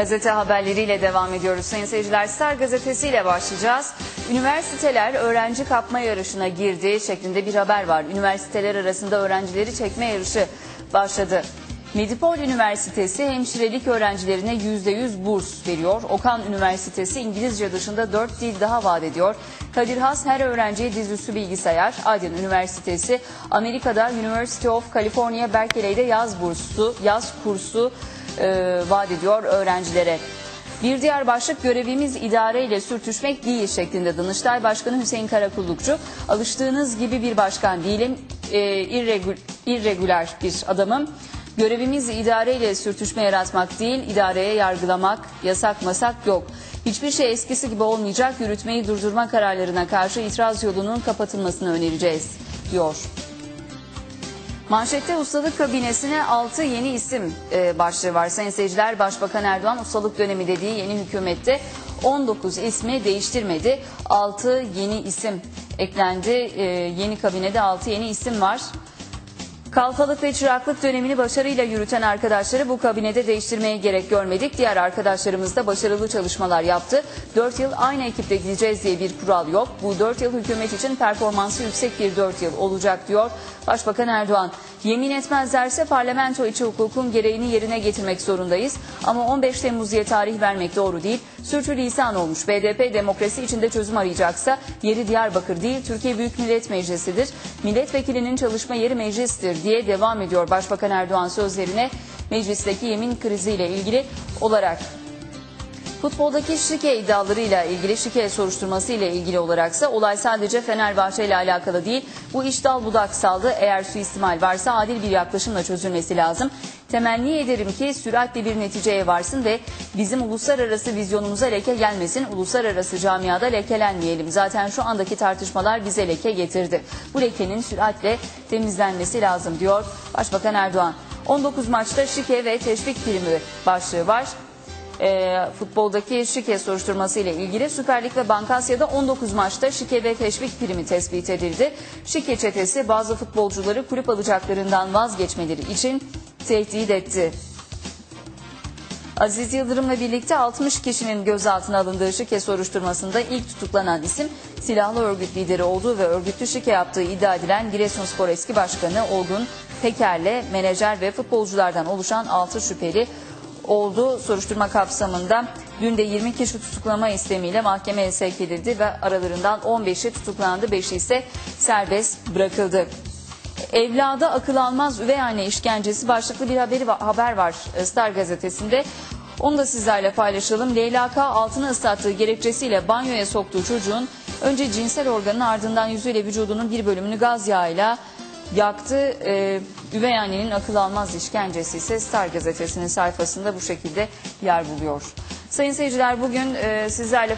Gazete haberleriyle devam ediyoruz sayın seyirciler. Star gazetesiyle başlayacağız. Üniversiteler öğrenci kapma yarışına girdi şeklinde bir haber var. Üniversiteler arasında öğrencileri çekme yarışı başladı. Medipol Üniversitesi hemşirelik öğrencilerine %100 burs veriyor. Okan Üniversitesi İngilizce dışında 4 dil daha vaat ediyor. Kadir Has her öğrenciye dizüstü bilgisayar. Aydın Üniversitesi Amerika'da University of California Berkeley'de yaz bursu, yaz kursu e, vaat ediyor öğrencilere. Bir diğer başlık görevimiz idareyle sürtüşmek değil şeklinde Danıştay Başkanı Hüseyin Karakullukçu. Alıştığınız gibi bir başkan değilim, e, irregül, irregüler bir adamım. Görevimiz idareyle sürtüşme yaratmak değil, idareye yargılamak, yasak masak yok. Hiçbir şey eskisi gibi olmayacak, yürütmeyi durdurma kararlarına karşı itiraz yolunun kapatılmasını önereceğiz, diyor. Manşette ustalık kabinesine 6 yeni isim e, başlığı var. Sayın seyirciler Başbakan Erdoğan ustalık dönemi dediği yeni hükümette 19 ismi değiştirmedi. 6 yeni isim eklendi. E, yeni kabinede 6 yeni isim var. Kalfalık ve çıraklık dönemini başarıyla yürüten arkadaşları bu kabinede değiştirmeye gerek görmedik. Diğer arkadaşlarımız da başarılı çalışmalar yaptı. 4 yıl aynı ekiple gideceğiz diye bir kural yok. Bu 4 yıl hükümet için performansı yüksek bir 4 yıl olacak diyor Başbakan Erdoğan. Yemin etmezlerse parlamento içi hukukun gereğini yerine getirmek zorundayız. Ama 15 Temmuz diye tarih vermek doğru değil. Sürçülisan olmuş. BDP demokrasi içinde çözüm arayacaksa yeri Diyarbakır değil Türkiye Büyük Millet Meclisi'dir. Milletvekilinin çalışma yeri meclistir diye devam ediyor Başbakan Erdoğan sözlerine meclisteki yemin kriziyle ilgili olarak. Futboldaki şike iddialarıyla ilgili şike soruşturması ile ilgili olaraksa olay sadece Fenerbahçe ile alakalı değil. Bu iş dal budak saldı. Eğer suistimal varsa adil bir yaklaşımla çözülmesi lazım. Temenni ederim ki süratle bir neticeye varsın ve bizim uluslararası vizyonumuza leke gelmesin. Uluslararası camiada lekelenmeyelim. Zaten şu andaki tartışmalar bize leke getirdi. Bu lekenin süratle temizlenmesi lazım diyor Başbakan Erdoğan. 19 maçta şike ve teşvik primi başlığı var e, futboldaki şike soruşturması ile ilgili Süper Lig ve Bankasya'da 19 maçta şike ve teşvik primi tespit edildi. Şike çetesi bazı futbolcuları kulüp alacaklarından vazgeçmeleri için tehdit etti. Aziz Yıldırım'la birlikte 60 kişinin gözaltına alındığı şike soruşturmasında ilk tutuklanan isim silahlı örgüt lideri olduğu ve örgütlü şike yaptığı iddia edilen Giresunspor eski başkanı Olgun Peker'le menajer ve futbolculardan oluşan 6 şüpheli oldu. Soruşturma kapsamında dün de 20 kişi tutuklama istemiyle mahkemeye sevk edildi ve aralarından 15'i tutuklandı, 5'i ise serbest bırakıldı. Evlada akıl almaz üvey anne işkencesi başlıklı bir haberi haber var Star gazetesinde. Onu da sizlerle paylaşalım. Leyla K. altını ıslattığı gerekçesiyle banyoya soktuğu çocuğun önce cinsel organın ardından yüzüyle vücudunun bir bölümünü gaz yağıyla yaktı. Ee, üvey annenin akıl almaz işkencesi ise Star gazetesinin sayfasında bu şekilde yer buluyor. Sayın seyirciler bugün e, sizlerle